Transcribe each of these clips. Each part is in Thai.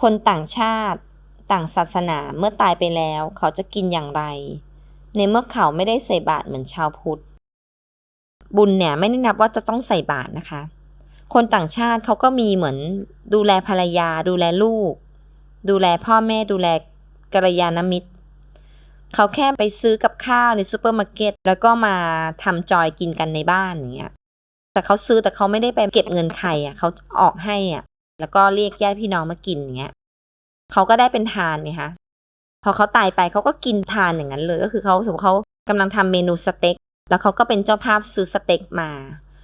คนต่างชาติต่างศาสนาเมื่อตายไปแล้ว เขาจะกินอย่างไร ในเมื่อเขาไม่ได้ใส่บาตรเหมือนชาวพุทธ บุญเนี่ยไม่ได้นับว่าจะต้องใส่บาตรนะคะ คนต่างชาติเขาก็มีเหมือนดูแลภรรยา ดูแลลูก ดูแลพ่อแม่ดูแลกัลยาณมิตร เขาแค่ไปซื้อกับข้าวในซูเปอร์มาร์เก็ตแล้วก็มาทำจอยกินกันในบ้านอย่างเงี้ยแต่เขาซื้อแต่เขาไม่ได้ไปเก็บเงินใครอะเขาออกให้อะ แล้วก็เรียกญาติพี่น้องมากินอย่างเงี้ยเขาก็ได้เป็นทานไงคะพอเขาตายไปเขาก็กินทานอย่างนั้นเลย ก็คือเขาสมมติเขากำลังทำเมนูสเต็กแล้วเขาก็เป็นเจ้าภาพซื้อสเต็กมา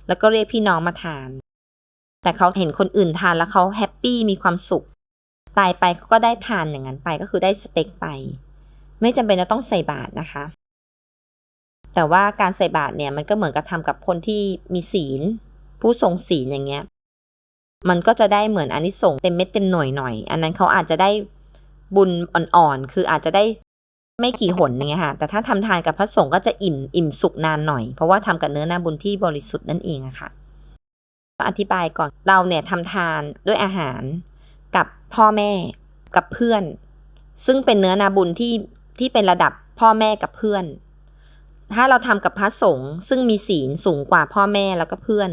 แล้วก็เรียกพี่น้องมาทาน แต่เขาเห็นคนอื่นทานแล้วเขาแฮปปี้มีความสุข ตายไปเขาก็ได้ทานอย่างนั้นไปก็คือได้สเต็กไป ไม่จำเป็นจะต้องใส่บาตรนะคะ แต่ว่าการใส่บาตรเนี่ยมันก็เหมือนกับทำกับคนที่มีศีล ผู้ทรงศีลอย่างเงี้ย มันก็จะได้เหมือนอานิสงส์เต็มเม็ดเต็มหน่วยหน่อย อันนั้นเขาอาจจะได้บุญอ่อนๆ คืออาจจะได้ไม่กี่หนเงี้ยค่ะ แต่ถ้าทำทานกับพระสงฆ์ก็จะอิ่มอิ่มสุกนานหน่อย เพราะว่าทำกับเนื้อนาบุญที่บริสุทธิ์นั่นเองอะค่ะอธิบายก่อน เราเนี่ยทำทานด้วยอาหารกับพ่อแม่กับเพื่อน ซึ่งเป็นเนื้อนาบุญที่ที่เป็นระดับพ่อแม่กับเพื่อน ถ้าเราทำกับพระสงฆ์ซึ่งมีศีลสูงกว่าพ่อแม่แล้วก็เพื่อน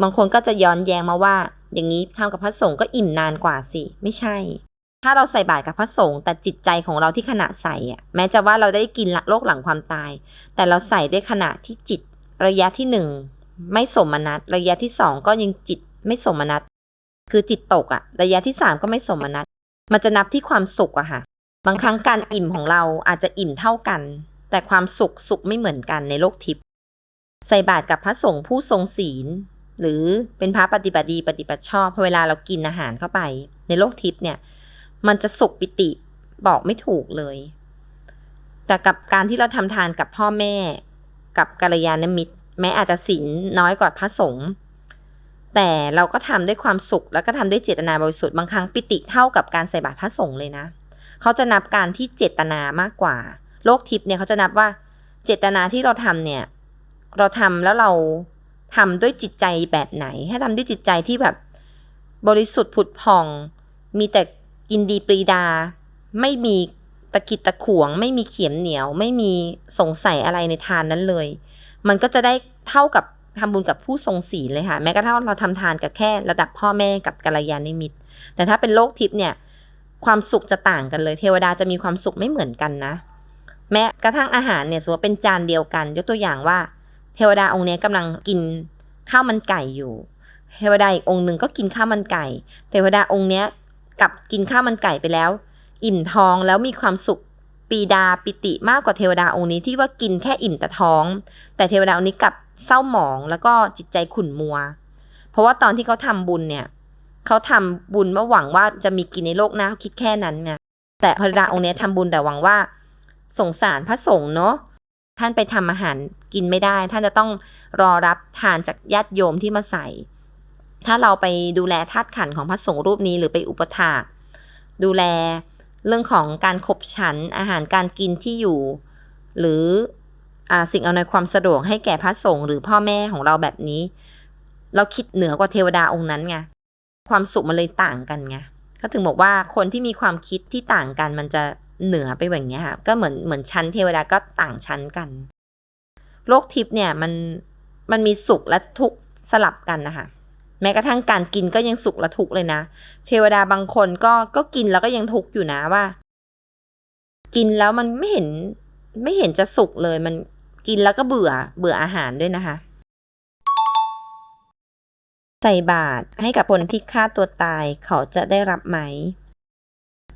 บางคนก็จะย้อนแย้งมาว่า อย่างนี้ทำกับพระสงฆ์ก็อิ่มนานกว่าสิ ไม่ใช่ ถ้าเราใส่บาตรกับพระสงฆ์แต่จิตใจของเราที่ขณะใส่อะแม้จะว่าเราได้กินโลกหลังความตาย แต่เราใส่ด้วยขณะที่จิต ระยะที่หนึ่งไม่สมนัตระยะที่สองก็ยังจิตไม่สมนัตคือจิตตกอะระยะที่สามก็ไม่สมนัตมันจะนับที่ความสุขอะค่ะ บางครั้งการอิ่มของเราอาจจะอิ่มเท่ากัน แต่ความสุขสุขไม่เหมือนกันในโลกทิพย์ใส่บาตรกับพระสงฆ์ผู้ทรงศีล หรือเป็นพระปฏิบัติดีปฏิบัติชอบพอเวลาเรากินอาหารเข้าไป ในโลกทิพย์เนี่ย มันจะสุขปิติบอกไม่ถูกเลย แต่กับการที่เราทำทานกับพ่อแม่ กับกัลยาณมิตร แม้อาจจะศีลน้อยกว่าพระสงฆ์แต่เราก็ทำด้วยความสุขแล้วก็ทำด้วยเจตนาบริสุทธิ์บางครั้งปิติเท่ากับการใส่บาตรพระสงฆ์เลยนะเขาจะนับการที่เจตนามากกว่า โลกทิพย์เนี่ยเขาจะนับว่า เจตนาที่เราทำเนี่ย เราทำแล้วเรา ทำด้วยจิตใจแบบไหน ให้ทำด้วยจิตใจที่แบบ บริสุทธิ์ผุดผ่อง มีแต่ยินดีปรีดา ไม่มีตะกิดตะขวง ไม่มีเขียมเหนียว ไม่มีสงสัยอะไรในทานนั้นเลย มันก็จะได้เท่ากับทำบุญกับผู้ทรงศีลเลยค่ะ แม้กระทั่งเราทำทานกับแค่ระดับพ่อแม่กับกัลยาณมิตร แต่ถ้าเป็นโลกทิพย์เนี่ย ความสุขจะต่างกันเลย เทวดาจะมีความสุขไม่เหมือนกันนะ แม้กระทั่งอาหารเนี่ยสมมติเป็นจานเดียวกัน ยกตัวอย่างว่า เทวดาองค์นี้กำลังกินข้าวมันไก่อยู่ เทวดาอีกองค์หนึ่งก็กินข้าวมันไก่ เทวดาองค์นี้กับกินข้าวมันไก่ไปแล้ว อิ่มท้องแล้วมีความสุขปีดาปิติมากกว่าเทวดาองค์นี้ที่ว่ากินแค่อิ่มแต่ท้อง แต่เทวดาองค์นี้กับเศร้าหมองแล้วก็จิตใจขุ่นมัว เพราะว่าตอนที่เขาทำบุญเนี่ยเขาทำบุญว่าหวังว่าจะมีกินในโลกหน้าคิดแค่นั้นไงแต่พระดาองค์นี้ทำบุญแต่หวังว่า สงสารพระสงฆ์เนาะ ท่านไปทำอาหารกินไม่ได้ ท่านจะต้องรอรับทานจากญาติโยมที่มาใส่ ถ้าเราไปดูแลธาตุขันของพระสงฆ์รูปนี้หรือไปอุปถากดูแลเรื่องของการขบฉันอาหารการกินที่อยู่ หรืออสิ่งอำนวยความสะดวกให้แก่พระสงฆ์หรือพ่อแม่ของเราแบบนี้ เราคิดเหนือกว่าเทวดาองค์นั้นไงความสุขมันเลยต่างกันไงก็ถึงบอกว่าคนที่มีความคิดที่ต่างกันมันจะ เหนือไปแบบนี้ค่ะก็เหมือนเหมือนชั้นเทวดาก็ต่างชั้นกัน โลกทิพย์เนี่ยมันมันมีสุขและทุกข์สลับกันนะคะแม้กระทั่งการกินก็ยังสุขและทุกข์เลยนะ เทวดาบางคนก็ก็กินแล้วก็ยังทุกข์อยู่นะว่า กินแล้วมันไม่เห็นไม่เห็นจะสุขเลย มันกินแล้วก็เบื่อเบื่ออาหารด้วยนะคะ ใส่บาตรให้กับคนที่ฆ่าตัวตายเขาจะได้รับไหม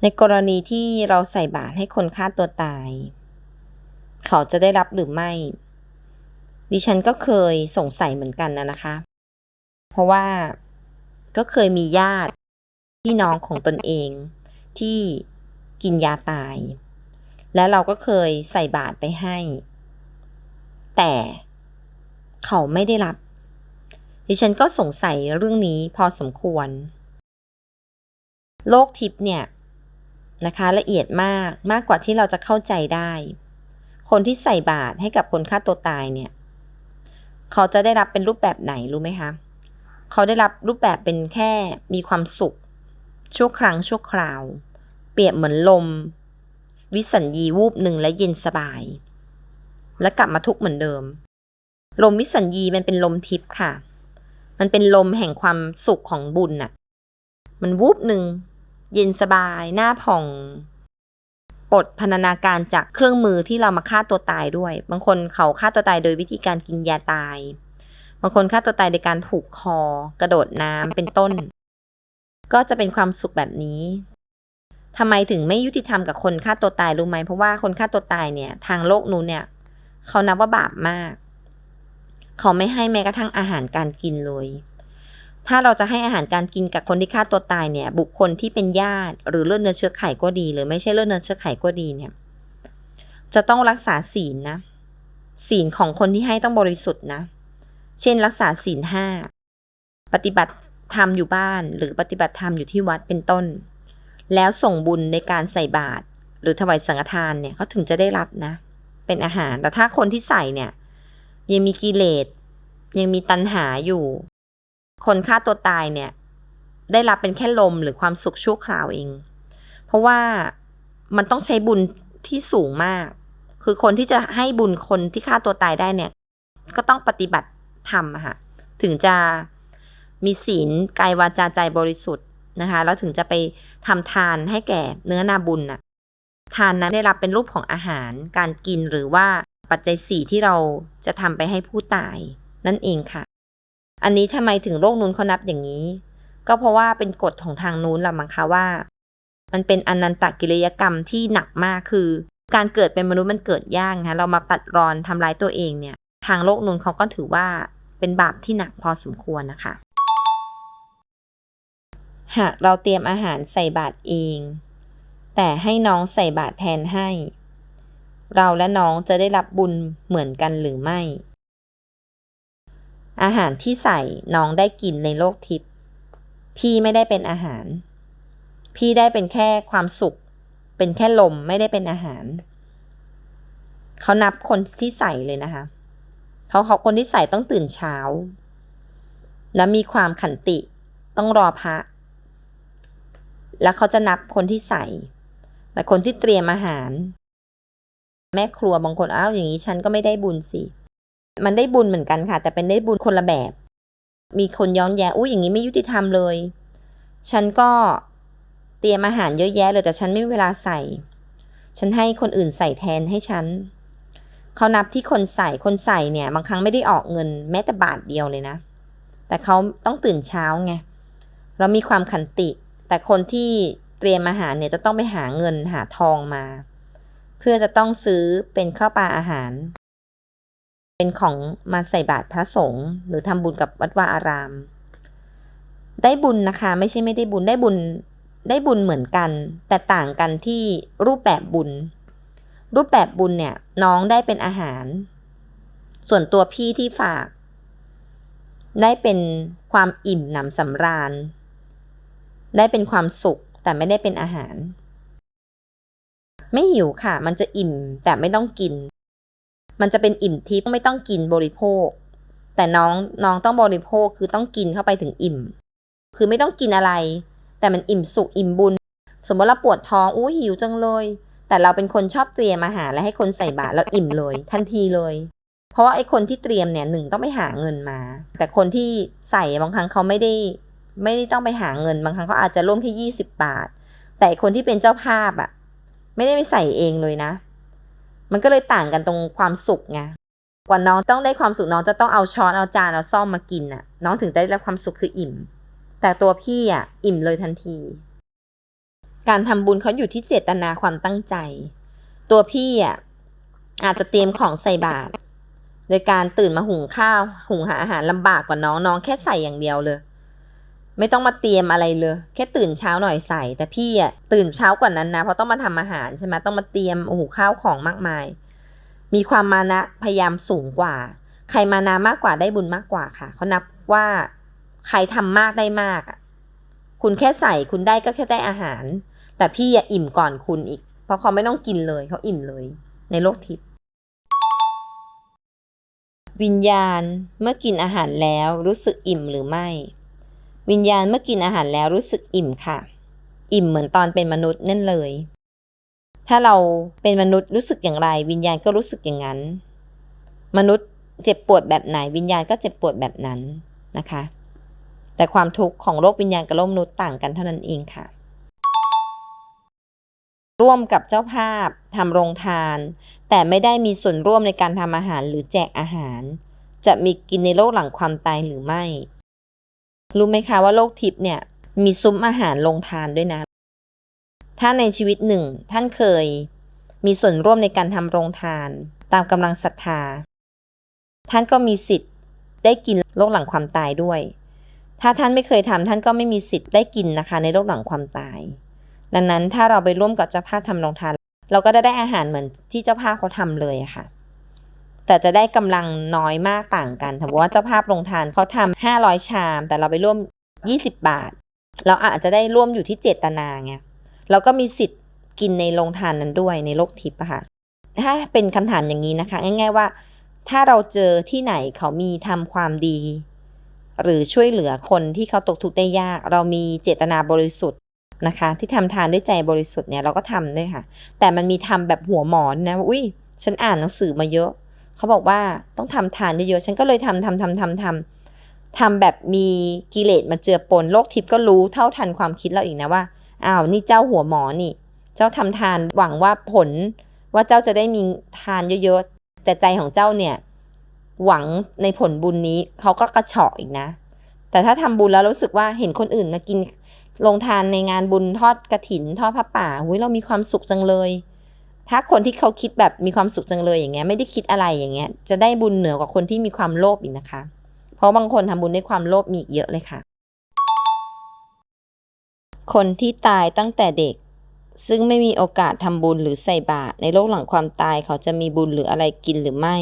ในกรณีที่เราใส่บาตรให้คนฆ่าตัวตาย เขาจะได้รับหรือไม่ ดิฉันก็เคยสงสัยเหมือนกันนะนะคะ เพราะว่าก็เคยมีญาติพี่น้องของตนเองที่กินยาตาย และเราก็เคยใส่บาตรไปให้ แต่เขาไม่ได้รับ ดิฉันก็สงสัยเรื่องนี้พอสมควร โลกทิพย์เนี่ย นะคะละเอียดมากมากกว่าที่เราจะเข้าใจได้ คนที่ใส่บาตรให้กับคนฆ่าตัวตายเนี่ย เขาจะได้รับเป็นรูปแบบไหนรู้ไหมคะเขาได้รับรูปแบบเป็นแค่มีความสุข ชั่วครั้งชั่วคราว เปรียบเหมือนลม วิสัญญีวูบหนึ่งและเย็นสบาย และกลับมาทุกข์เหมือนเดิม ลมวิสัญญีมันเป็นลมทิพย์ค่ะ มันเป็นลมแห่งความสุขของบุญน่ะ มันวูบหนึ่ง เย็นสบายหน้าผ่องปลดพนธนาการจากเครื่องมือที่เรามาฆ่าตัวตายด้วย บางคนเขาฆ่าตัวตายโดยวิธีการกินยาตาย บางคนฆ่าตัวตายโดยการผูกคอ กระโดดน้ำเป็นต้น ก็จะเป็นความสุขแบบนี้ทำไมถึงไม่ยุติธรรมกับคนฆ่าตัวตายรู้ไหมเพราะว่าคนฆ่าตัวตายเนี่ย ทางโลกนู้นเนี่ย เขานับว่าบาปมาก เขาไม่ให้แม้กระทั่งอาหารการกินเลย ถ้าเราจะให้อาหารการกินกับคนที่ฆ่าตัวตายเนี่ย บุคคลที่เป็นญาติ หรือเลือดเนื้อเชื้อไขก็ดี หรือไม่ใช่เลือดเนื้อเชื้อไขก็ดีเนี่ย จะต้องรักษาศีลนะ ศีลของคนที่ให้ต้องบริสุทธิ์นะ เช่น รักษาศีลห้าปฏิบัติธรรมอยู่บ้าน หรือปฏิบัติธรรมอยู่ที่วัดเป็นต้น แล้วส่งบุญในการใส่บาตรหรือถวายสังฆทานเนี่ยเขาถึงจะได้รับนะ เป็นอาหารแต่ถ้าคนที่ใส่เนี่ย ยังมีกิเลสยังมีตัณหาอยู่ คนฆ่าตัวตายเนี่ย ได้รับเป็นแค่ลมหรือความสุขชั่วคราวเอง เพราะว่ามันต้องใช้บุญที่สูงมาก คือคนที่จะให้บุญคนที่ฆ่าตัวตายได้เนี่ย ก็ต้องปฏิบัติธรรมอะค่ะถึงจะมีศีลกายวาจาใจบริสุทธิ์นะคะ แล้วถึงจะไปทำทานให้แก่เนื้อนาบุญน่ะ ทานนั้นได้รับเป็นรูปของอาหาร การกินหรือว่าปัจจัยสี่ที่เราจะทำไปให้ผู้ตายนั่นเองค่ะ อันนี้ทำไมถึงโลกนู้นเขานับอย่างนี้ ก็เพราะว่าเป็นกฎของทางนู้นละมั้งคะว่า มันเป็นอนันตกิริยกรรมที่หนักมากคือ การเกิดเป็นมนุษย์มันเกิดยากนะเรามาตัดรอนทำร้ายตัวเองเนี่ย ทางโลกนู้นเขาก็ถือว่าเป็นบาปที่หนักพอสมควรนะคะ หากเราเตรียมอาหารใส่บาตรเอง แต่ให้น้องใส่บาตรแทนให้ เราและน้องจะได้รับบุญเหมือนกันหรือไม่ อาหารที่ใส่น้องได้กินในโลกทิพย์พี่ไม่ได้เป็นอาหาร พี่ได้เป็นแค่ความสุข เป็นแค่ลมไม่ได้เป็นอาหาร เขานับคนที่ใส่เลยนะคะ เขาเขาคนที่ใส่ต้องตื่นเช้า และมีความขันติต้องรอพระ แล้วเขาจะนับคนที่ใส่ แต่คนที่เตรียมอาหาร แม่ครัวบางคนอ้าวอย่างนี้ฉันก็ไม่ได้บุญสิ มันได้บุญเหมือนกันค่ะ แต่เป็นได้บุญคนละแบบ มีคนย้อนแย้งอุ้อย่างนี้ไม่ยุติธรรมเลย ฉันก็เตรียมอาหารเยอะแยะเลยแต่ฉันไม่มีเวลาใส่ ฉันให้คนอื่นใส่แทนให้ฉันเขานับที่คนใส่คนใส่เนี่ย บางครั้งไม่ได้ออกเงินแม้แต่บาทเดียวเลยนะ แต่เขาต้องตื่นเช้าไงเรามีความขันติ แต่คนที่เตรียมอาหารเนี่ยจะต้องไปหาเงินหาทองมา เพื่อจะต้องซื้อเป็นข้าวปลาอาหาร เป็นของมาใส่บาตรพระสงฆ์หรือทำบุญกับวัดวาอาราม ได้บุญนะคะ ไม่ใช่ไม่ได้บุญได้บุญได้บุญเหมือนกัน แต่ต่างกันที่รูปแบบบุญ รูปแบบบุญเนี่ย น้องได้เป็นอาหาร ส่วนตัวพี่ที่ฝาก ได้เป็นความอิ่มหนำสำราญ ได้เป็นความสุขแต่ไม่ได้เป็นอาหาร ไม่หิวค่ะ มันจะอิ่มแต่ไม่ต้องกิน มันจะเป็นอิ่มทิพย์ไม่ต้องกินบริโภค แต่น้องน้องต้องบริโภคคือต้องกินเข้าไปถึงอิ่ม คือไม่ต้องกินอะไร แต่มันอิ่มสุขอิ่มบุญ สมมติเราปวดท้องอู้หิวจังเลย แต่เราเป็นคนชอบเตรียมอาหารและให้คนใส่บาตรแล้วอิ่มเลย ทันทีเลย เพราะว่าไอ้คนที่เตรียมเนี่ยหนึ่งต้องไปหาเงินมา แต่คนที่ใส่บางครั้งเขาไม่ได้ ไม่ได้ต้องไปหาเงินบางครั้งเขาอาจจะร่วมแค่ยี่สิบบาท แต่คนที่เป็นเจ้าภาพอะไม่ได้ไปใส่เองเลยนะ มันก็เลยต่างกันตรงความสุขไงกว่าน้องต้องได้ความสุขน้องจะต้องเอาช้อนเอาจานเอาซ่อมมากินน่ะ น้องถึงได้รับความสุขคืออิ่ม แต่ตัวพี่อะ อิ่มเลยทันที การทำบุญเขาอยู่ที่เจตนาความตั้งใจ ตัวพี่อะอาจจะเตรียมของใส่บาตรโดยการตื่นมาหุงข้าว หุงหาอาหารลำบากกว่าน้องน้องแค่ใส่อย่างเดียวเลย ไม่ต้องมาเตรียมอะไรเลย แค่ตื่นเช้าหน่อยใส่ แต่พี่อะตื่นเช้ากว่านั้นนะเพราะต้องมาทำอาหารใช่ไหมต้องมาเตรียมโอ้โหข้าวของมากมาย มีความมานะพยายามสูงกว่า ใครมานะมากกว่าได้บุญมากกว่าค่ะเขานับว่าใครทำมากได้มากอะคุณแค่ใส่คุณได้ก็แค่ได้อาหาร แต่พี่อะอิ่มก่อนคุณอีก เพราะเขาไม่ต้องกินเลยเขาอิ่มเลย ในโลกทิพย์วิญญาณเมื่อกินอาหารแล้วรู้สึกอิ่มหรือไม่ วิญญาณเมื่อกินอาหารแล้วรู้สึกอิ่มค่ะ อิ่มเหมือนตอนเป็นมนุษย์นั่นเลย ถ้าเราเป็นมนุษย์รู้สึกอย่างไร วิญญาณก็รู้สึกอย่างนั้น มนุษย์เจ็บปวดแบบไหน วิญญาณก็เจ็บปวดแบบนั้นนะคะ แต่ความทุกข์ของโลกวิญญาณกับโลกมนุษย์ต่างกันเท่านั้นเองค่ะ ร่วมกับเจ้าภาพทำโรงทาน แต่ไม่ได้มีส่วนร่วมในการทำอาหารหรือแจกอาหาร จะมีกินในโลกหลังความตายหรือไม่ รู้ไหมคะว่าโลกทิพย์เนี่ยมีซุ้มอาหารโรงทานด้วยนะ ถ้าในชีวิตหนึ่งท่านเคย มีส่วนร่วมในการทำโรงทาน ตามกำลังศรัทธา ท่านก็มีสิทธิ์ได้กินโลกหลังความตายด้วย ถ้าท่านไม่เคยทำท่านก็ไม่มีสิทธิ์ได้กินนะคะ ในโลกหลังความตาย ดังนั้นถ้าเราไปร่วมกับเจ้าภาพทำโรงทาน เราก็จะได้อาหารเหมือนที่เจ้าภาพเขาทำเลยะค่ะ แต่จะได้กำลังน้อยมากต่างกันถือว่าเจ้าภาพโรงทานเขาทำห้าร้อยชาม แต่เราไปร่วมยี่สิบบาท เราอาจจะได้ร่วมอยู่ที่เจตนาไงเราก็มีสิทธิ์กินในโรงทานนั้นด้วยในโลกทิพย์ค่ะถ้าเป็นคำถามอย่างนี้นะคะ ง่าย ๆว่า ถ้าเราเจอที่ไหนเขามีทำความดี หรือช่วยเหลือคนที่เขาตกทุกข์ได้ยาก เรามีเจตนาบริสุทธิ์นะคะ ที่ทำทานด้วยใจบริสุทธิ์เนี่ยเราก็ทำด้วยค่ะ แต่มันมีทำแบบหัวหมอนนะอุ้ยฉันอ่านหนังสือมาเยอะ เขาบอกว่าต้องทำทานเยอะๆ ฉันก็เลยทำทำทำทำทำทำแบบมีกิเลสมาเจือปนโลกทิพย์ก็รู้เท่าทันความคิดเราอีกนะว่าอ้าวนี่เจ้าหัวหมอนี่ เจ้าทำทานหวังว่าผลว่าเจ้าจะได้มีทานเยอะๆแต่ใจของเจ้าเนี่ย หวังในผลบุญนี้เขาก็กระเฉาะอีกนะ แต่ถ้าทำบุญแล้วรู้สึกว่าเห็นคนอื่นมากินลงทานในงานบุญทอดกระถิน ทอดพระป่าหุยเรามีความสุขจังเลย ถ้าคนที่เขาคิดแบบมีความสุขจังเลยอย่างเงี้ยไม่ได้คิดอะไรอย่างเงี้ย จะได้บุญเหนือกว่าคนที่มีความโลภอีกนะคะ เพราะบางคนทำบุญด้วยความโลภมีอีกเยอะเลยค่ะ คนที่ตายตั้งแต่เด็ก ซึ่งไม่มีโอกาสทำบุญหรือใส่บาตรในโลกหลังความตายเขาจะมีบุญหรืออะไรกินหรือไม่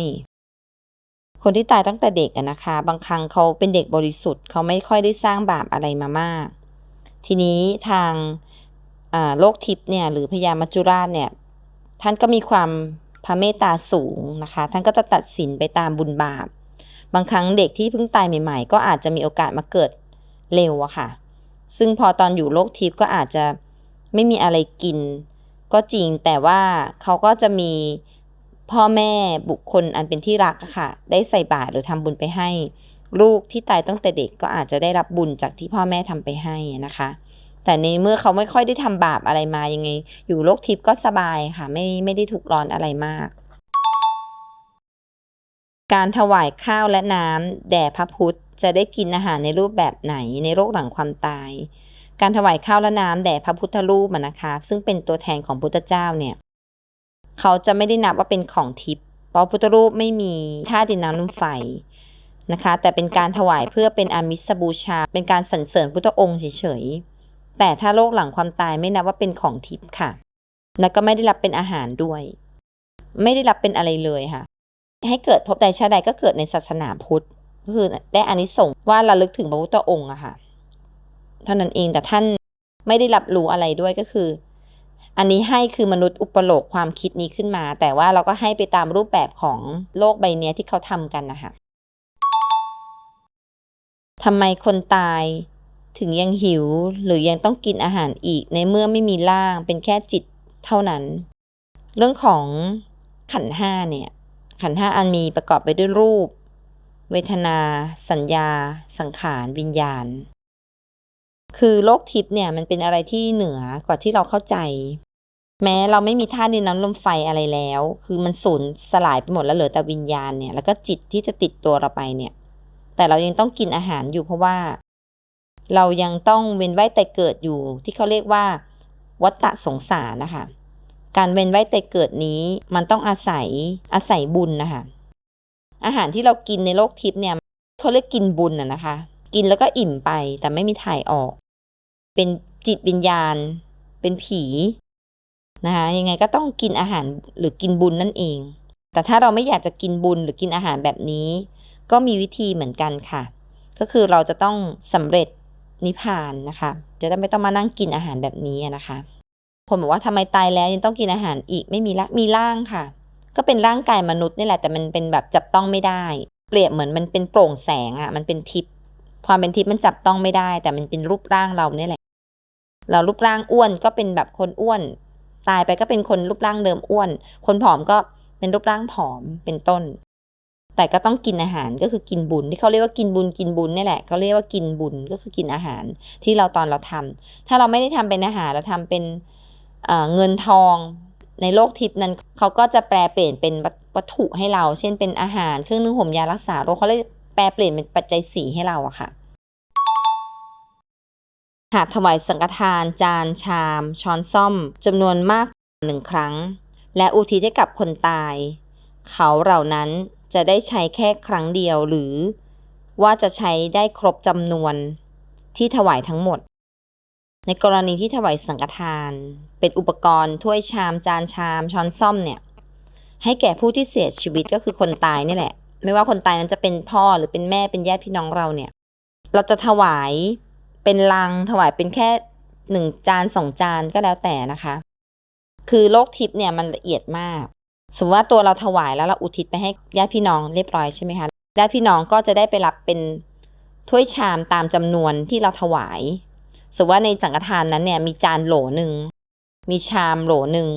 คนที่ตายตั้งแต่เด็กอะนะคะ บางครั้งเขาเป็นเด็กบริสุทธิ์เขาไม่ค่อยได้สร้างบาปอะไรมามาก ทีนี้ทางโลกทิพย์เนี่ยหรือพญามัจจุราชเนี่ย ท่านก็มีความพระเมตตาสูงนะคะ ท่านก็จะตัดสินไปตามบุญบาป บางครั้งเด็กที่เพิ่งตายใหม่ ๆ ก็อาจจะมีโอกาสมาเกิดเร็วอะค่ะ ซึ่งพอตอนอยู่โลกทิพย์ก็อาจจะไม่มีอะไรกิน ก็จริงแต่ว่าเขาก็จะมีพ่อแม่บุคคลอันเป็นที่รักค่ะ ได้ใส่บาตรหรือทำบุญไปให้ ลูกที่ตายตั้งแต่เด็กก็อาจจะได้รับบุญจากที่พ่อแม่ทำไปให้นะคะ แต่ในเมื่อเขาไม่ค่อยได้ทำบาปอะไรมายังไง อยู่โลกทิพย์ก็สบายค่ะไม่ไม่ได้ทุกข์ร้อนอะไรมาก การถวายข้าวและน้ำแด่พระพุทธจะได้กินอาหารในรูปแบบไหนในโลกหลังความตาย การถวายข้าวและน้ำแด่พระพุทธรูปนะคะซึ่งเป็นตัวแทนของพุทธเจ้าเนี่ยเขาจะไม่ได้นับว่าเป็นของทิพย์เพราะพุทธรูปไม่มีท่าดินน้ำลมไฟนะคะ แต่เป็นการถวายเพื่อเป็นอามิสบูชา เป็นการสรรเสริญพุทธองค์เฉยๆ แต่ถ้าโลกหลังความตายไม่นับว่าเป็นของทิพย์ค่ะ แล้วก็ไม่ได้รับเป็นอาหารด้วย ไม่ได้รับเป็นอะไรเลยค่ะ ให้เกิดพบใดชาติใดก็เกิดในศาสนาพุทธก็คือได้อานิสงส์ว่าระลึกถึงพระพุทธองค์อะค่ะ เท่านั้นเองแต่ท่านไม่ได้รับรู้อะไรด้วยก็คือ อันนี้ให้คือมนุษย์อุปโลกความคิดนี้ขึ้นมา แต่ว่าเราก็ให้ไปตามรูปแบบของโลกใบนี้ที่เขาทำกันนะคะทำไมคนตาย ถึงยังหิวหรือยังต้องกินอาหารอีกในเมื่อไม่มีร่างเป็นแค่จิตเท่านั้น เรื่องของขันห้าเนี่ย ขันห้าอันมีประกอบไปด้วยรูป เวทนา สัญญา สังขาร วิญญาณ คือโลกทิพย์เนี่ยมันเป็นอะไรที่เหนือกว่าที่เราเข้าใจ แม้เราไม่มีธาตุดินน้ำลมไฟอะไรแล้ว คือมันสูญสลายไปหมดแล้วเหลือแต่วิญญาณเนี่ยแล้วก็จิตที่จะติดตัวเราไปเนี่ย แต่เรายังต้องกินอาหารอยู่เพราะว่า เรายังต้องเวียนว่ายแต่เกิดอยู่ที่เขาเรียกว่า วัฏฏะสงสารนะคะ การเวียนว่ายแต่เกิดนี้มันต้องอาศัยอาศัยบุญนะคะ อาหารที่เรากินในโลกทิพย์เนี่ยเขาเรียกกินบุญอะนะคะ กินแล้วก็อิ่มไปแต่ไม่มีถ่ายออก เป็นจิตวิญญาณ เป็นผีนะคะยังไงก็ต้องกินอาหารหรือกินบุญนั่นเอง แต่ถ้าเราไม่อยากจะกินบุญหรือกินอาหารแบบนี้ ก็มีวิธีเหมือนกันค่ะ ก็คือเราจะต้องสำเร็จ นิพพานนะคะ จะได้ไม่ต้องมานั่งกินอาหารแบบนี้นะคะ คนบอกว่าทำไมตายแล้วยังต้องกินอาหารอีกไม่มีละมีร่างค่ะ ก็เป็นร่างกายมนุษย์นี่แหละแต่มันเป็นแบบจับต้องไม่ได้ เปรียบเหมือนมันเป็นโปร่งแสงอะ่ะมันเป็นทิพย์ความเป็นทิพย์มันจับต้องไม่ได้ แต่มันเป็นรูปร่างเราเนี่ยแหละ เรารูปร่างอ้วนก็เป็นแบบคนอ้วน ตายไปก็เป็นคนรูปร่างเดิมอ้วน คนผอมก็เป็นรูปร่างผอมเป็นต้น แต่ก็ต้องกินอาหารก็คือกินบุญที่เขาเรียกว่ากินบุญกินบุญนี่แหละเขาเรียกว่ากินบุญก็คือกินอาหารที่เราตอนเราทำถ้าเราไม่ได้ทำเป็นอาหารเราทำเป็นเเงินทองในโลกทิพย์นั้นเขาก็จะแปลเปลี่ยนเป็นวัตถุให้เรา เช่นเป็นอาหารเครื่องนึ่งห่มยารักษาโรคเขาเลยแปลเปลี่ยนเป็นปัจจัยสีให้เราอะค่ะ หากถวายสังฆทาน จาน ชาม ช้อนซ่อมจำนวนมากหนึ่งครั้ง และอุทิศให้กับคนตาย เขาเหล่านั้น จะได้ใช้แค่ครั้งเดียวหรือว่าจะใช้ได้ครบจำนวนที่ถวายทั้งหมด ในกรณีที่ถวายสังฆทาน เป็นอุปกรณ์ถ้วยชามจานชาม ช้อนซ่อมเนี่ย ให้แก่ผู้ที่เสียชีวิตก็คือคนตายนี่แหละ ไม่ว่าคนตายนั้นจะเป็นพ่อหรือเป็นแม่เป็นญาติพี่น้องเราเนี่ย เราจะถวายเป็นลังถวายเป็นแค่หนึ่งจานสองจานก็แล้วแต่นะคะ คือโลกทิพย์เนี่ยมันละเอียดมาก สมมติว่าตัวเราถวายแล้วเราอุทิศไปให้ญาติพี่น้องเรียบร้อยใช่ไหมคะญาติพี่น้องก็จะได้ไปรับเป็นถ้วยชามตามจำนวนที่เราถวาย สมมติว่าในสังฆทานนั้นเนี่ยมีจานโหลหนึ่งมีชามโหลหนึ่ง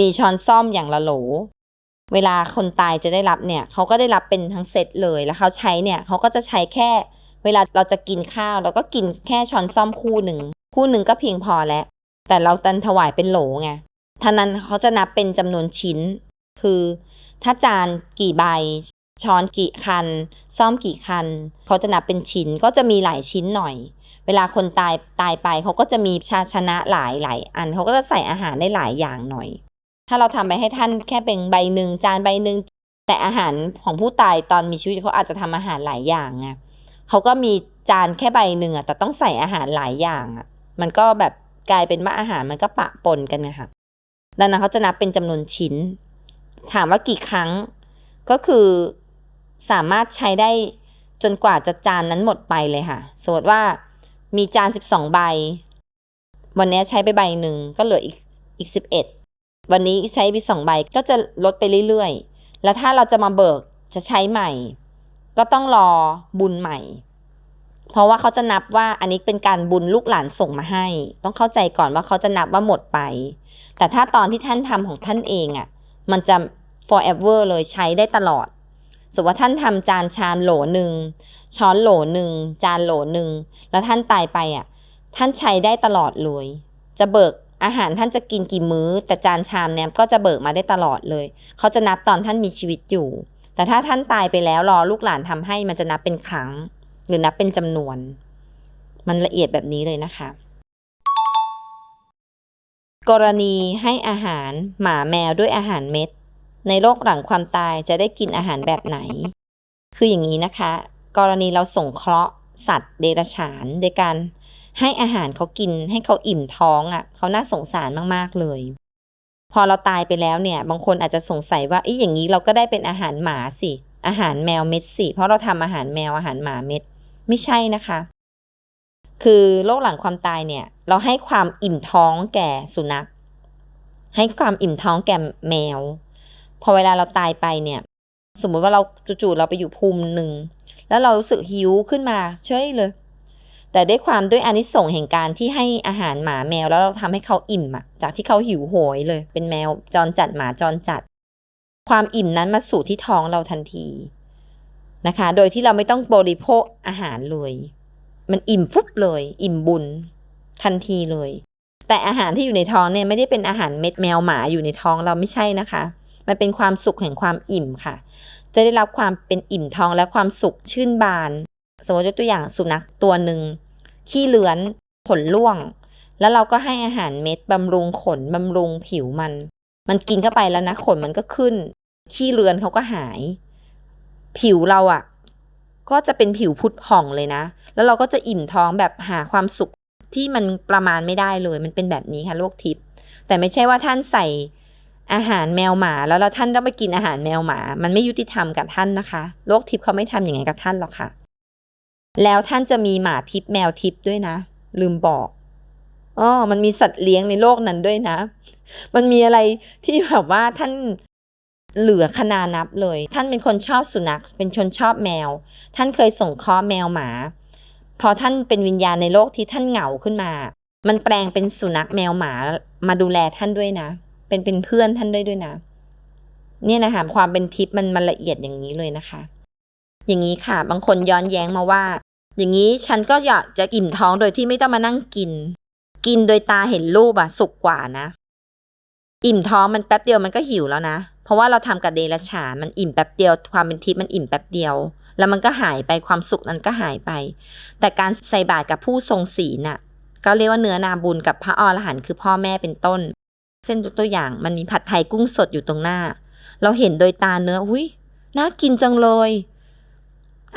มีช้อนซ่อมอย่างละโหล เวลาคนตายจะได้รับเนี่ยเขาก็ได้รับเป็นทั้งเซตเลยแล้วเขาใช้เนี่ยเขาก็จะใช้แค่ เวลาเราจะกินข้าวเราก็กินแค่ช้อนซ่อมคู่หนึ่งคู่หนึ่งก็เพียงพอแล้ว แต่เราตันถวายเป็นโหลไงท่านั้นเขาจะนับเป็นจำนวนชิ้น คือ ถ้าจานกี่ใบ ช้อนกี่คัน ซ่อมกี่คัน เขาจะนับเป็นชิ้นก็จะมีหลายชิ้นหน่อย เวลาคนตายตายไปเขาก็จะมีชาชนะหลายหลายอันเขาก็จะใส่อาหารได้หลายอย่างหน่อย ถ้าเราทำไปให้ท่านแค่เป็นใบหนึ่งจานใบหนึ่งแต่อาหารของผู้ตายตอนมีชีวิตเขาอาจจะทำอาหารหลายอย่างไงเขาก็มีจานแค่ใบหนึ่งอะแต่ต้องใส่อาหารหลายอย่างอะ มันก็แบบกลายเป็นว่าอาหารมันก็ปะปนกันไงค่ะดังนั้นเขาจะนับเป็นจำนวนชิ้น ถามว่ากี่ครั้ง ก็คือสามารถใช้ได้จนกว่าจะจานนั้นหมดไปเลยค่ะ สมมติว่ามีจานสิบสองใบ วันนี้ใช้ไปใบหนึ่งก็เหลืออีกอีกสิบเอ็ดวันนี้ใช้ไปสองใบก็จะลดไปเรื่อยๆ แล้วถ้าเราจะมาเบิกจะใช้ใหม่ ก็ต้องรอบุญใหม่ เพราะว่าเขาจะนับว่าอันนี้เป็นการบุญลูกหลานส่งมาให้ ต้องเข้าใจก่อนว่าเขาจะนับว่าหมดไป แต่ถ้าตอนที่ท่านทำของท่านเองอะ่ะ มันจะ forever เลยใช้ได้ตลอด สมมติว่าท่านทำจานชามโหลหนึ่งช้อนโหลหนึ่งจานโหลหนึ่งแล้วท่านตายไปอะ ท่านใช้ได้ตลอดเลย จะเบิกอาหารท่านจะกินกี่มื้อ แต่จานชามเนี่ยก็จะเบิกมาได้ตลอดเลย เขาจะนับตอนท่านมีชีวิตอยู่ แต่ถ้าท่านตายไปแล้วรอลูกหลานทำให้มันจะนับเป็นครั้ง หรือนับเป็นจำนวน มันละเอียดแบบนี้เลยนะคะ กรณีให้อาหารหมาแมวด้วยอาหารเม็ด ในโลกหลังความตายจะได้กินอาหารแบบไหน คืออย่างนี้นะคะ กรณีเราส่งเคราะห์สัตว์เดรัจฉานโดยการให้อาหารเขากินให้เขาอิ่มท้องอะ่ะเขาน่าสงสารมากๆเลย พอเราตายไปแล้วเนี่ย บางคนอาจจะสงสัยว่าอีอย่างนี้เราก็ได้เป็นอาหารหมาสิอาหารแมวเม็ดสิเพราะเราทำอาหารแมวอาหารหมาเม็ด ไม่ใช่นะคะ คือโรคหลังความตายเนี่ย เราให้ความอิ่มท้องแก่สุนัข ให้ความอิ่มท้องแก่แมว พอเวลาเราตายไปเนี่ย สมมุติว่าเราจู่ๆเราไปอยู่ภูมิหนึ่ง แล้วเรารู้สึกหิวขึ้นมาเฉยเลย แต่ด้วยความด้วยอนิสงส์แห่งการที่ให้อาหารหมาแมวแล้วเราทำให้เขาอิ่มอะจากที่เขาหิวโหยเลย เป็นแมวจรจัดหมาจรจัด ความอิ่มนั้นมาสู่ที่ท้องเราทันทีนะคะ โดยที่เราไม่ต้องบริโภคอาหารเลย มันอิ่มฟุบเลย อิ่มบุญ ทันทีเลย แต่อาหารที่อยู่ในท้องเนี่ยไม่ได้เป็นอาหารเม็ดแมวหมาอยู่ในท้องเราไม่ใช่นะคะ มันเป็นความสุขแห่งความอิ่มค่ะ จะได้รับความเป็นอิ่มท้องและความสุขชื่นบาน สมมติยกตัวอย่างสุนัขตัวหนึ่งขี้เลือนขนร่วง แล้วเราก็ให้อาหารเม็ดบำรุงขนบำรุงผิวมัน มันกินเข้าไปแล้วนะขนมันก็ขึ้น ขี้เลือนเขาก็หาย ผิวเราอะ่ะ ก็จะเป็นผิวพุดผ่องเลยนะ แล้วเราก็จะอิ่มท้องแบบหาความสุขที่มันประมาณไม่ได้เลย มันเป็นแบบนี้ค่ะโรคทิพย์แต่ไม่ใช่ว่าท่านใส่อาหารแมวหมา แล้วแล้วท่านต้องไปกินอาหารแมวหมา มันไม่ยุติธรรมกับท่านนะคะโรคทิพย์เขาไม่ทำอย่างไงกับท่านหรอกค่ะ แล้วท่านจะมีหมาทิพย์แมวทิพย์ด้วยนะ ลืมบอกอ๋อมันมีสัตว์เลี้ยงในโลกนั้นด้วยนะ มันมีอะไรที่แบบว่าท่าน เหลือขนานับเลย ท่านเป็นคนชอบสุนัข เป็นชนชอบแมว ท่านเคยส่งเคราะห์แมวหมา พอท่านเป็นวิญญาณในโลกที่ท่านเหงาขึ้นมา มันแปลงเป็นสุนัขแมวหมามาดูแลท่านด้วยนะ เป็นเป็นเพื่อนท่านด้วยด้วยนะ เนี่ยนะคะความเป็นทิพย์มันมันละเอียดอย่างนี้เลยนะคะ อย่างนี้ค่ะ บางคนย้อนแย้งมาว่า อย่างนี้ฉันก็อยากจะอิ่มท้องโดยที่ไม่ต้องมานั่งกิน กินโดยตาเห็นรูปอะสุกกว่านะ อิ่มท้องมันแป๊บเดียวมันก็หิวแล้วนะ เพราะว่าเราทำกับเดรัจฉานมันอิ่มแป๊บเดียวความเป็นทิพย์มันอิ่มแป๊บเดียว แล้วมันก็หายไปความสุขนั้นก็หายไป แต่การใส่บาตรกับผู้ทรงศีลน่ะ ก็เรียกว่าเนื้อนาบุญกับพระอรหันต์คือพ่อแม่เป็นต้น เส้นตัวอย่างมันมีผัดไทยกุ้งสดอยู่ตรงหน้า เราเห็นโดยตาเนื้ออุ้ยน่ากินจังเลย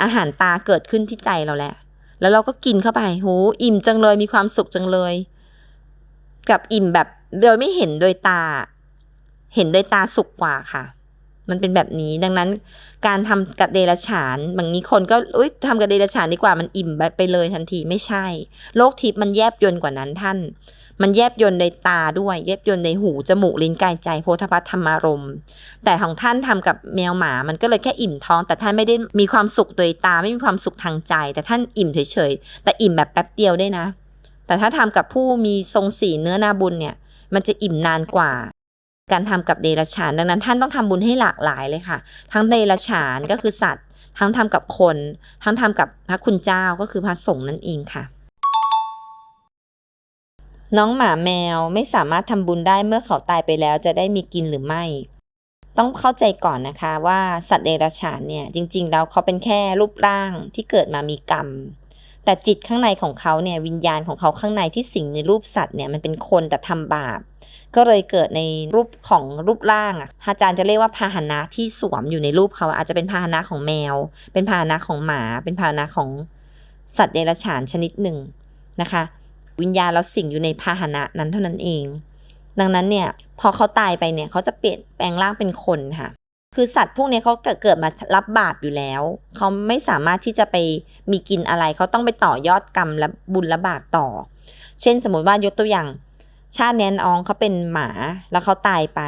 อาหารตาเกิดขึ้นที่ใจเราแหละ แล้วเราก็กินเข้าไปโหอิ่มจังเลยมีความสุขจังเลย กับอิ่มแบบโดยไม่เห็นโดยตา เห็นโดยตาสุขกว่าค่ะ มันเป็นแบบนี้ดังนั้นการทำกับเดรัจฉานบางนี้คนก็อุ้ยทำกับเดรัจฉานดีกว่ามันอิ่มไปเลยทันทีไม่ใช่ โลกทิพย์มันแยบยนกว่านั้นท่าน มันแยบยนในตาด้วย แยบยนในหูจมูกลิ้นกายใจโพธพัทธรรมารมณ์แต่ของท่านทำกับแมวหมามันก็เลยแค่อิ่มท้อง แต่ท่านไม่ได้มีความสุขโดยตาไม่มีความสุขทางใจ แต่ท่านอิ่มเฉยๆแต่อิ่มแบบแป๊บเดียวได้นะ แต่ถ้าทำกับผู้มีทรงศีเนื้อนาบุญเนี่ยมันจะอิ่มนานกว่า การทำกับเดรัจฉานดังนั้นท่านต้องทำบุญให้หลากหลายเลยค่ะ ทั้งเดรัจฉานก็คือสัตว์ ทั้งทำกับคน ทั้งทำกับพระคุณเจ้าก็คือพระสงฆ์นั่นเองค่ะ น้องหมาแมวไม่สามารถทำบุญได้เมื่อเขาตายไปแล้วจะได้มีกินหรือไม่ ต้องเข้าใจก่อนนะคะว่าสัตว์เดรัจฉานเนี่ยจริง ๆ แล้วเขาเป็นแค่รูปร่างที่เกิดมามีกรรมแต่จิตข้างในของเขาเนี่ยวิญญาณของเขาข้างในที่สิงในรูปสัตว์เนี่ยมันเป็นคนแต่ทำบาป ก็เลยเกิดในรูปของรูปร่างอะอาจารย์จะเรียกว่าพาหนะที่สวมอยู่ในรูปเขาอาจจะเป็นพาหนะของแมว เป็นพาหนะของหมา เป็นพาหนะของสัตว์เดรัจฉานชนิดหนึ่งนะคะ วิญญาณเราสิงอยู่ในพาหนะนั้นเท่านั้นเอง ดังนั้นเนี่ยพอเขาตายไปเนี่ยเขาจะเปลี่ยนแปลงร่างเป็นคนค่ะ คือสัตว์พวกนี้เขาเกิดมารับบาปอยู่แล้ว เขาไม่สามารถที่จะไปมีกินอะไร เขาต้องไปต่อยอดกรรมและบุญและบาปต่อ เช่นสมมติว่ายกตัวอย่าง ชาติแนนอองเขาเป็นหมาแล้วเขาตายไป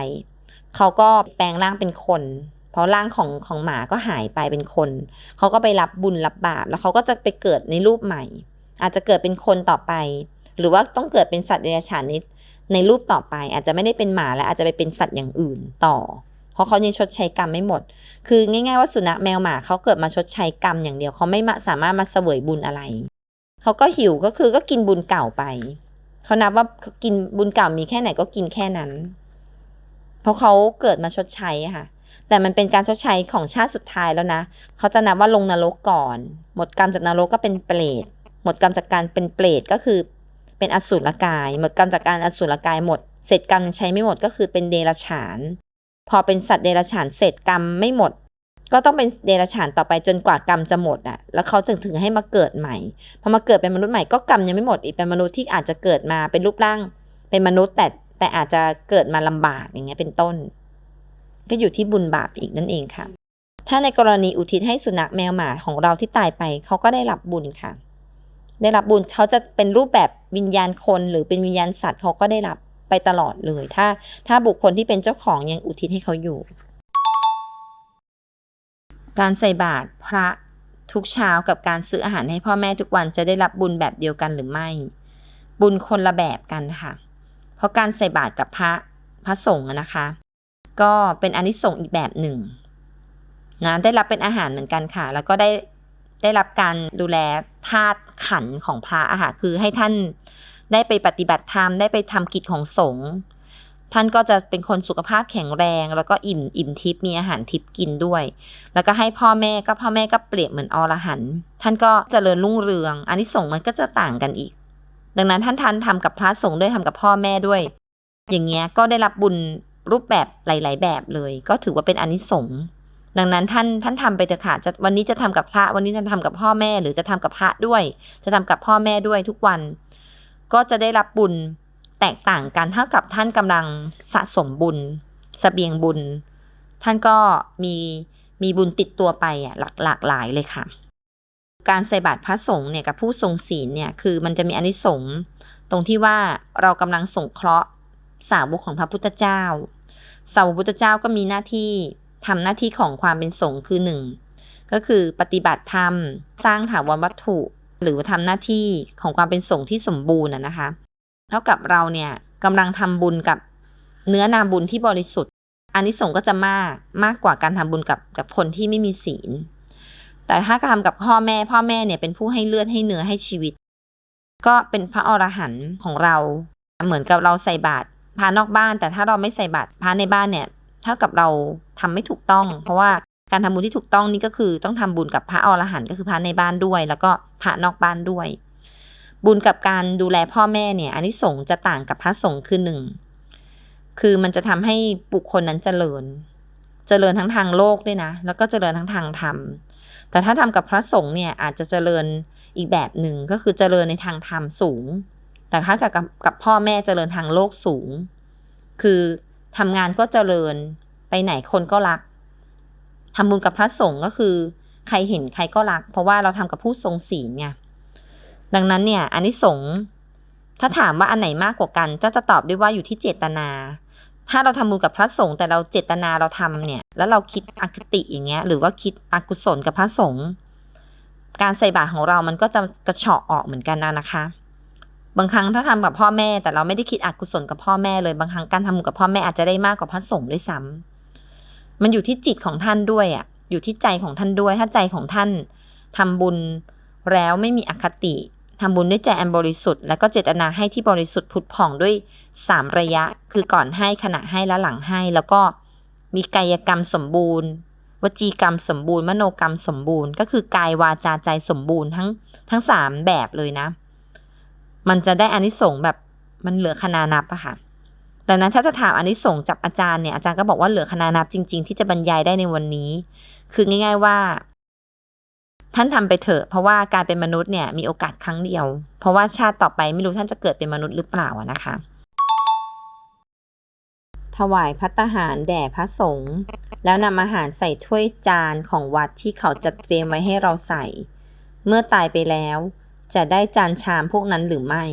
เขาก็แปลงร่างเป็นคน เพราะร่างของของหมาก็หายไปเป็นคน เขาก็ไปรับบุญรับบาปแล้วเขาก็จะไปเกิดในรูปใหม่ อาจจะเกิดเป็นคนต่อไป หรือว่าต้องเกิดเป็นสัตว์เดรัจฉานนิดในรูปต่อไป อาจจะไม่ได้เป็นหมาแล้วอาจจะไปเป็นสัตว์อย่างอื่นต่อ เพราะเขายังชดใช้กรรมไม่หมด คือง่าย ๆ ว่าสุนัขแมวหมาเขาเกิดมาชดใช้กรรมอย่างเดียวเขาไม่สามารถมาเสวยบุญอะไร เขาก็หิวก็คือก็กินบุญเก่าไป เขานับว่ากินบุญเก่ามีแค่ไหนก็กินแค่นั้น เพราะเขาเกิดมาชดใช้ค่ะ แต่มันเป็นการชดใช้ของชาติสุดท้ายแล้วนะเขาจะนับว่าลงนรกก่อน หมดกรรมจากนรกก็เป็นเปรตหมดกรรมจากการเป็นเปรตก็คือเป็นอสุรกาย หมดกรรมจากการอสุรกายหมด เสร็จกรรมใช้ไม่หมดก็คือเป็นเดรัจฉาน พอเป็นสัตว์เดรัจฉานเสร็จกรรมไม่หมด ก็ต้องเป็นเดรัจฉานต่อไปจนกว่ากรรมจะหมดอะ แล้วเขาจึงถึงให้มาเกิดใหม่ พอมาเกิดเป็นมนุษย์ใหม่ก็กรรมยังไม่หมดอีก เป็นมนุษย์ที่อาจจะเกิดมาเป็นรูปร่าง เป็นมนุษย์แต่แต่อาจจะเกิดมาลำบากอย่างเงี้ยเป็นต้น ก็อยู่ที่บุญบาปอีกนั่นเองค่ะ ถ้าในกรณีอุทิศให้สุนัขแมวหมาของเราที่ตายไป เขาก็ได้รับบุญค่ะ ได้รับบุญเขาจะเป็นรูปแบบวิญญาณคนหรือเป็นวิญญาณสัตว์เขาก็ได้รับไปตลอดเลย ถ้า ถ้าบุคคลที่เป็นเจ้าของยังอุทิศให้เขาอยู่ การใส่บาตรพระทุกเช้ากับการซื้ออาหารให้พ่อแม่ทุกวันจะได้รับบุญแบบเดียวกันหรือไม่ บุญคนละแบบกันค่ะ เพราะการใส่บาตรกับพระพระสงฆ์นะคะ ก็เป็นอนิสงส์อีกแบบหนึ่งนะได้รับเป็นอาหารเหมือนกันค่ะ แล้วก็ได้ได้รับการดูแลธาตุขันของพระอาหารคือให้ท่านได้ไปปฏิบัติธรรมได้ไปทำกิจของสงฆ์ ท่านก็จะเป็นคนสุขภาพแข็งแรง แล้วก็อิ่มอิ่มทิพย์มีอาหารทิพย์กินด้วย แล้วก็ให้พ่อแม่ก็พ่อแม่ก็เปรียบเหมือนอรหันต์ท่านก็เจริญรุ่งเรืองอานิสงส์มันก็จะต่างกันอีก ดังนั้นท่านท่านทำกับพระสงฆ์ด้วยทำกับพ่อแม่ด้วย อย่างเงี้ยก็ได้รับบุญรูปแบบหลาย ๆ แบบเลย ก็ถือว่าเป็นอานิสงส์ดังนั้นท่านท่านทำไปเถอะค่ะจะวันนี้จะทำกับพระ วันนี้จะทำกับพ่อแม่ หรือจะทำกับพระด้วย จะทำกับพ่อแม่ด้วยทุกวัน ก็จะได้รับบุญ แตกต่างกันเท่ากับท่านกำลังสะสมบุญสเสบียงบุญ ท่านก็มีมีบุญติดตัวไปอะหลากหลากหลายเลยค่ะ การใส่บาตรพระสงฆ์เนี่ยกับผู้ทรงศีลเนี่ยคือมันจะมีอนิสงส์ตรงที่ว่าเรากำลังสงเคราะห์สาวกของพระพุทธเจ้า สาวกพุทธเจ้าก็มีหน้าที่ทำหน้าที่ของความเป็นสงฆ์คือหนึ่งก็คือปฏิบัติธรรม สร้างถาวรวัตถุ หรือทำหน้าที่ของความเป็นสงฆ์ที่สมบูรณ์นะคะ เท่ากับเราเนี่ยกำลังทำบุญกับเนื้อนาบุญที่บริสุทธิ์อานิสงส์ก็จะมากมากกว่าการทำบุญกับกับคนที่ไม่มีศีล แต่ถ้าทำกับพ่อแม่พ่อแม่เนี่ยเป็นผู้ให้เลือดให้เนื้อให้ชีวิต ก็เป็นพระอรหันต์ของเรา เหมือนกับเราใส่บาตรพานอกบ้าน แต่ถ้าเราไม่ใส่บาตรพาในบ้านเนี่ยเท่ากับเราทำไม่ถูกต้อง เพราะว่าการทำบุญที่ถูกต้องนี่ก็คือต้องทำบุญกับพระอรหันต์ก็คือพระในบ้านด้วย แล้วก็พระนอกบ้านด้วย บุญกับการดูแลพ่อแม่เนี่ยอันนี้สงส์จะต่างกับพระสงฆ์คือหนึ่งคือมันจะทำให้บุคคลนั้นเจริญ เจริญทั้งทางโลกด้วยนะ แล้วก็เจริญทั้งทางธรรม แต่ถ้าทำกับพระสงฆ์เนี่ยอาจจะเจริญอีกแบบหนึ่งก็คือเจริญในทางธรรมสูง แต่ถ้ากับกับพ่อแม่เจริญทางโลกสูง คือทำงานก็เจริญไปไหนคนก็รักทำบุญกับพระสงฆ์ก็คือ ใครเห็นใครก็รัก เพราะว่าเราทำกับผู้ทรงศีลไง ดังนั้นเนี่ยอันนี้สงถ้าถามว่าอันไหนมากกว่ากันเจ้าจะตอบได้ว่าอยู่ที่เจตนา ถ้าเราทำบุญกับพระสงฆ์แต่เราเจตนาเราทำเนี่ย แล้วเราคิดอคติอย่างเงี้ย หรือว่าคิดอกุศลกับพระสงฆ์การใส่บาตรของเรามันก็จะกระเฉาะออกเหมือนกันนะนะคะ บางครั้งถ้าทำกับพ่อแม่แต่เราไม่ได้คิดอกุศลกับพ่อแม่เลยบางครั้งการทำบุญกับพ่อแม่อาจจะได้มากกว่าพระสงฆ์ด้วยซ้ำมันอยู่ที่จิตของท่านด้วยอะอยู่ที่ใจของท่านด้วย ถ้าใจของท่านทำบุญแล้วไม่มีอคติ ทำบุญด้วยใจอันบริสุทธิ์แล้วก็เจตนาให้ที่บริสุทธิ์ผุดผ่องด้วยสามระยะ คือก่อนให้ขณะให้และหลังให้ แล้วก็มีกายกรรมสมบูรณ์ วจีกรรมสมบูรณ์ มโนกรรมสมบูรณ์ ก็คือกายวาจาใจสมบูรณ์ทั้งทั้งสามแบบเลยนะ มันจะได้อานิสงส์แบบมันเหลือคณานับอะค่ะดังนั้นถ้าจะถามอานิสงส์จากอาจารย์เนี่ยอาจารย์ก็บอกว่าเหลือคณานับจริง ๆ ที่จะบรรยายได้ในวันนี้ คือง่าย ๆว่า ท่านทำไปเถอะ เพราะว่าการเป็นมนุษย์เนี่ยมีโอกาสครั้งเดียว เพราะว่าชาติต่อไปไม่รู้ท่านจะเกิดเป็นมนุษย์หรือเปล่านะคะ ถวายพัตหารแด่พระสงฆ์แล้วนำอาหารใส่ถ้วยจานของวัดที่เขาจัดเตรียมไว้ให้เราใส่ เมื่อตายไปแล้ว จะได้จานชามพวกนั้นหรือไม่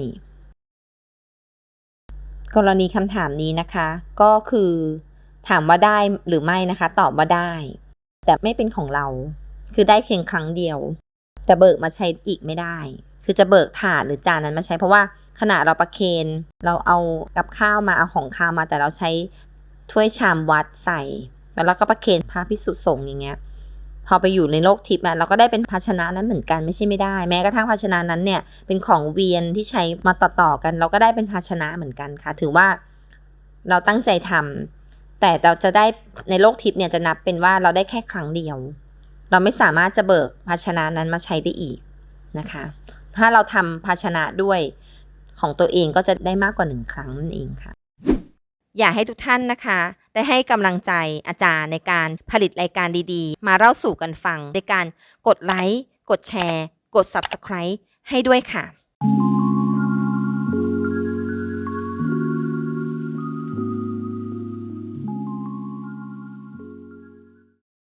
กรณีคำถามนี้นะคะ ก็คือ ถามว่าได้หรือไม่นะคะ ตอบว่าได้ แต่ไม่เป็นของเรา คือได้เพียงครั้งเดียว แต่เบิกมาใช้อีกไม่ได้ คือจะเบิกถาดหรือจานนั้นมาใช้เพราะว่าขณะเราประเคนเราเอากับข้าวมาเอาของข้าวมาแต่เราใช้ถ้วยชามวัดใส่ แล้วเราก็ประเคนพระพิสุสงฆ์อย่างเงี้ยพอไปอยู่ในโลกทิพย์อะเราก็ได้เป็นภาชนะนั้นเหมือนกันไม่ใช่ไม่ได้ แม้กระทั่งภาชนะนั้นเนี่ยเป็นของเวียนที่ใช้มาต่อๆกัน เราก็ได้เป็นภาชนะเหมือนกันค่ะ ถือว่าเราตั้งใจทำแต่เราจะได้ในโลกทิพย์เนี่ยจะนับเป็นว่าเราได้แค่ครั้งเดียว เราไม่สามารถจะเบิกภาชนะนั้นมาใช้ได้อีกนะคะ ถ้าเราทำภาชนะด้วยของตัวเองก็จะได้มากกว่าหนึ่งครั้งนั่นเองค่ะ อยากให้ทุกท่านนะคะ ได้ให้กำลังใจอาจารย์ในการผลิตรายการดีๆ มาเล่าสู่กันฟัง ในการกดไลค์ กดแชร์ กด Subscribe ให้ด้วยค่ะ